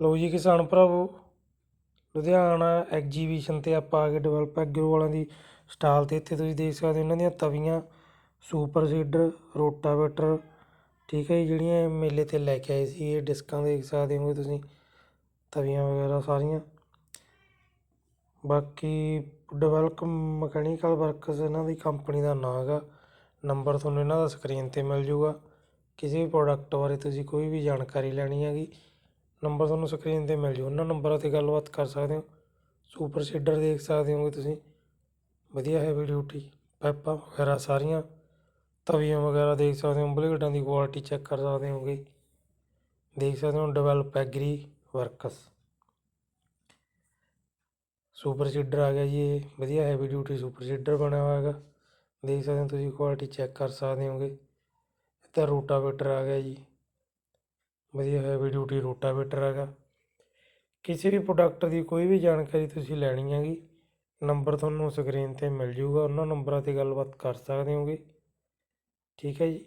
ਲਓ ਜੀ ਕਿਸਾਨ ਭਰਾਵੋ, ਲੁਧਿਆਣਾ ਐਗਜੀਬਿਸ਼ਨ ਤੇ ਆਪਾਂ ਆ ਕੇ ਡਿਵੈਲਪ ਐਗਰੋ ਵਾਲਿਆਂ ਦੀ ਸਟਾਲ ਤੇ। ਇੱਥੇ ਤੁਸੀਂ ਦੇਖ ਸਕਦੇ ਹੋ ਇਹਨਾਂ ਦੀਆਂ ਤਵੀਆਂ ਸੁਪਰ ਸੀਡਰ ਰੋਟਾਵੇਟਰ ਠੀਕ ਹੈ ਜੀ, ਜਿਹੜੀਆਂ ਮੇਲੇ ਤੇ ਲੈ ਕੇ ਆਏ ਸੀ। ਇਹ ਡਿਸਕਾਂ ਦੇਖ ਸਕਦੇ ਹੋ ਤੁਸੀਂ, ਤਵੀਆਂ ਵਗੈਰਾ ਸਾਰੀਆਂ। ਬਾਕੀ ਡਿਵੈਲਪ ਮਕੈਨੀਕਲ ਵਰਕਸ ਇਹਨਾਂ ਦੀ ਕੰਪਨੀ ਦਾ ਨਾਂ ਹੈਗਾ। ਨੰਬਰ ਤੁਹਾਨੂੰ ਇਹਨਾਂ ਦਾ ਸਕਰੀਨ ਤੇ ਮਿਲ ਜੂਗਾ। ਕਿਸੇ ਵੀ ਪ੍ਰੋਡਕਟ ਬਾਰੇ ਤੁਸੀਂ ਕੋਈ ਵੀ ਜਾਣਕਾਰੀ ਲੈਣੀ ਹੈਗੀ ਨੰਬਰ ਤੁਹਾਨੂੰ ਸਕਰੀਨ ਤੇ ਮਿਲ ਜੂ। ਉਹਨਾਂ ਨੰਬਰਾਂ ਤੇ ਗੱਲਬਾਤ ਕਰ ਸਕਦੇ ਹੋ। ਸੁਪਰ ਸੀਡਰ ਦੇਖ ਸਕਦੇ ਹੋਗੇ ਤੁਸੀਂ। ਵਧੀਆ ਹੈਵੀ ਡਿਊਟੀ ਪਾਈਪਾਂ ਵਗੈਰਾ ਸਾਰੀਆਂ। ਤਵੀਆਂ ਵਗੈਰਾ ਦੇਖ ਸਕਦੇ ਹੋ। ਬਲੇਡਾਂ ਦੀ ਕੁਆਲਿਟੀ ਚੈੱਕ ਕਰ ਸਕਦੇ ਹੋਗੇ। ਦੇਖ ਸਕਦੇ ਹੋ develop agri works super seeder ਆ ਗਿਆ ਜੀ ਇਹ। ਵਧੀਆ ਹੈਵੀ ਡਿਊਟੀ ਸੁਪਰ ਸੀਡਰ ਬਣਿਆ ਹੋਇਆ ਹੈਗਾ। ਦੇਖ ਸਕਦੇ ਹੋ ਤੁਸੀਂ ਕੁਆਲਿਟੀ ਚੈੱਕ ਕਰ ਸਕਦੇ ਹੋਗੇ। ਇੱਧਰ ਰੋਟਾਵੇਟਰ ਆ ਗਿਆ ਜੀ। ਵਧੀਆ ਹੈਵੀ ਡਿਊਟੀ ਰੋਟਾਵੇਟਰ ਹੈਗਾ। ਕਿਸੇ ਵੀ ਪ੍ਰੋਡਕਟ ਦੀ ਕੋਈ ਵੀ ਜਾਣਕਾਰੀ ਤੁਸੀਂ ਲੈਣੀ ਹੈਗੀ ਨੰਬਰ ਤੁਹਾਨੂੰ ਸਕਰੀਨ ਤੇ ਮਿਲ ਜੂਗਾ ਉਹਨਾਂ ਨੰਬਰਾਂ ਤੇ ਗੱਲਬਾਤ ਕਰ ਸਕਦੇ ਹੋਗੇ। ਠੀਕ ਹੈ ਜੀ।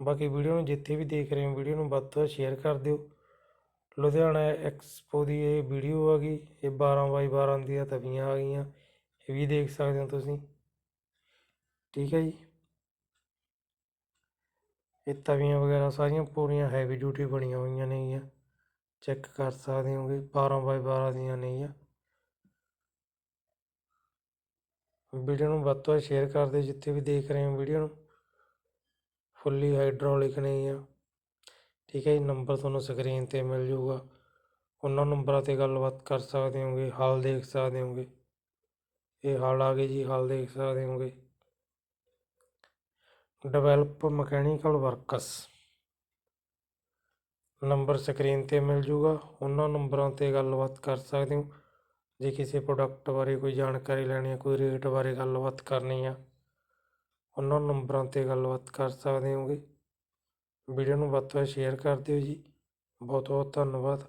ਬਾਕੀ ਵੀਡੀਓ ਨੂੰ ਜਿੱਥੇ ਵੀ ਦੇਖ ਰਹੇ ਹੋ, ਵੀਡੀਓ ਨੂੰ ਵੱਧ ਤੋਂ ਵੱਧ ਸ਼ੇਅਰ ਕਰ ਦਿਓ। ਲੁਧਿਆਣਾ ਐਕਸਪੋ ਦੀ ਇਹ ਵੀਡੀਓ ਹੈਗੀ ਇਹ 12 ਬਾਈ 12 ਦੀਆਂ ਤਵੀਆਂ ਆ ਗਈਆਂ, ਇਹ ਵੀ ਦੇਖ ਸਕਦੇ ਹੋ ਤੁਸੀਂ। ਠੀਕ ਹੈ ਜੀ। ਇਹ ਤਵੀਆਂ ਵਗੈਰਾ ਸਾਰੀਆਂ ਪੂਰੀਆਂ ਹੈਵੀ ਡਿਊਟੀ ਬਣੀਆਂ ਹੋਈਆਂ ਨੇਗੀਆਂ ਚੈੱਕ ਕਰ ਸਕਦੇ ਹੋਗੇ 12 ਬਾਈ 12 ਦੀਆਂ ਨੇਗੀਆਂ ਵੀਡੀਓ ਨੂੰ ਵੱਧ ਤੋਂ ਵੱਧ ਸ਼ੇਅਰ ਕਰ ਦਿਓ, ਜਿੱਥੇ ਵੀ ਦੇਖ ਰਹੇ ਹੋ ਵੀਡੀਓ ਨੂੰ। ਫੁੱਲੀ ਹਾਈਡ੍ਰੋਲਿਕ ਨੇਗੀਆਂ ਠੀਕ ਹੈ ਜੀ ਨੰਬਰ ਤੁਹਾਨੂੰ ਸਕਰੀਨ ਤੇ ਮਿਲ ਜਾਊਗਾ। ਉਹਨਾਂ ਨੰਬਰਾਂ ਤੇ ਗੱਲਬਾਤ ਕਰ ਸਕਦੇ ਹੋਗੇ, ਹਾਲ ਦੇਖ ਸਕਦੇ ਹੋਗੇ। ਇਹ ਹਾਲ ਆ ਗਏ ਜੀ, ਹਾਲ ਦੇਖ ਸਕਦੇ ਹੋਗੇ। Develop mechanical works number screen ਤੇ ਮਿਲ ਜੂਗਾ। ਉਹਨਾਂ ਨੰਬਰਾਂ ਤੇ ਗੱਲਬਾਤ ਕਰ ਸਕਦੇ ਹੋ। ਜੇ ਕਿਸੇ ਪ੍ਰੋਡਕਟ ਬਾਰੇ ਕੋਈ ਜਾਣਕਾਰੀ ਲੈਣੀ ਹੈ, ਕੋਈ ਰੇਟ ਬਾਰੇ ਗੱਲਬਾਤ ਕਰਨੀ ਆ, ਉਹਨਾਂ ਨੰਬਰਾਂ ਤੇ ਗੱਲਬਾਤ ਕਰ ਸਕਦੇ ਹੋਗੇ। ਵੀਡੀਓ ਨੂੰ ਵੱਧ ਤੋਂ ਵੱਧ ਸ਼ੇਅਰ ਕਰ ਦਿਓ ਜੀ। ਬਹੁਤ ਬਹੁਤ ਧੰਨਵਾਦ।